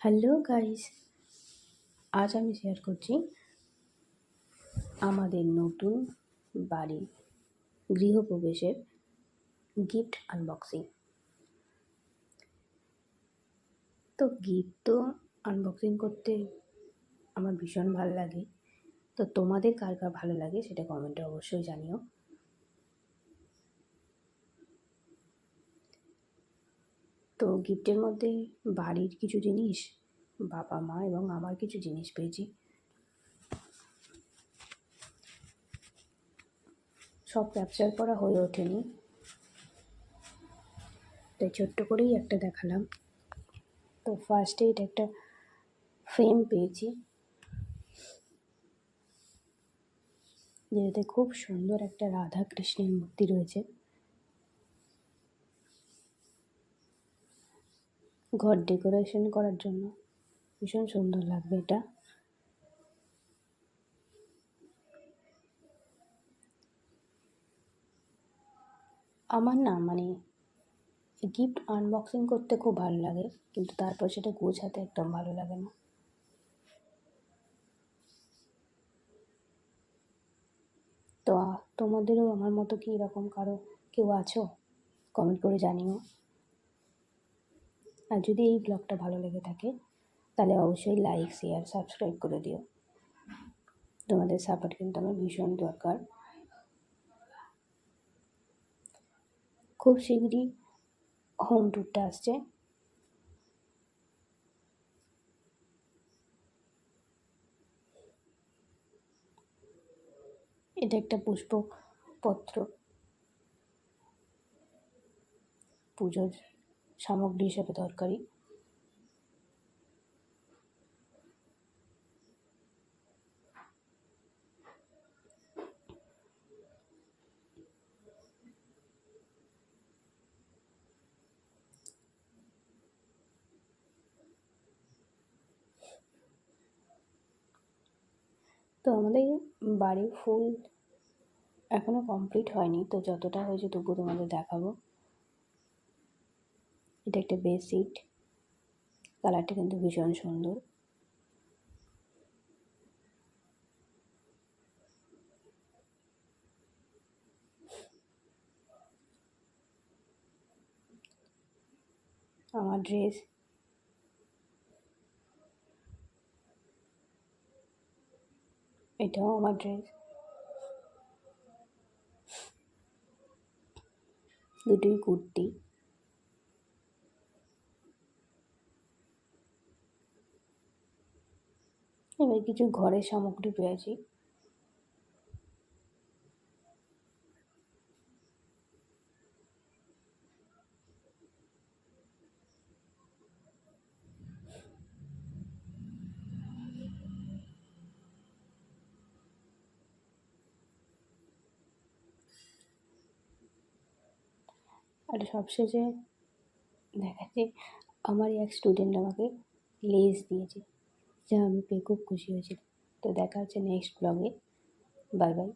Hello guys আজ আমি share করছি আমাদের নতুন বাড়ির গৃহপ্রবেশের গিফট আনবক্সিং তো গিফট তো আনবক্সিং করতে আমার ভীষণ ভালো লাগে। তো তোমাদের কার কার ভালো লাগে সেটা কমেন্টে অবশ্যই জানিও। তো গিফটের মধ্যে বাড়ির কিছু জিনিস, বাবা, মা এবং আমার কিছু জিনিস পেয়েছি। সব ক্যাপচার করা হয়ে ওঠেনি। তাই ছোট্ট করেই একটা দেখালাম। তো ফার্স্টে এটা একটা ফ্রেম পেয়েছি। যেটাতে খুব সুন্দর একটা রাধা কৃষ্ণের মূর্তি রয়েছে। ঘর ডেকোরেশন করার জন্য। ভীষণ সুন্দর লাগবে এটা। আমার না মানে গিফট আনবক্সিং করতে খুব ভালো লাগে, কিন্তু তারপর সেটা গোছাতে একদম ভালো লাগে না। তো তোমাদেরও আমার মতো কি এরকম কারও কেউ আছো? কমেন্ট করে জানিও। আর যদি এই ব্লগটা ভালো লেগে থাকে, তাহলে অবশ্যই লাইক শেয়ার সাবস্ক্রাইব করে দিও। তোমাদের সাপোর্ট কিন্তু আমার ভীষণ দরকার। খুব শীঘ্রই হোম ট্যুরটা আসছে। এটা একটা পুষ্পপত্র। পুজোর সামগ্রী হিসেবে দরকারি। তো আমাদের বাড়ির ফুল এখনও কমপ্লিট হয়নি, তো যতটা হয়েছে তবুও তোমাদের দেখাবো। এটা একটা বেডশিট কালারটা কিন্তু ভীষণ সুন্দর। আমার ড্রেস এটাও আমার ড্রেস দুটোই কুর্তি। এবার কিছু ঘরের সামগ্রী পেয়েছি আর সবশেষে দেখাচ্ছি আমারই এক স্টুডেন্ট আমাকে লেস দিয়েছে। যা আমি পেয়ে খুব খুশি হয়েছিলাম। তো দেখা হচ্ছে নেক্সট ব্লগে বাই বাই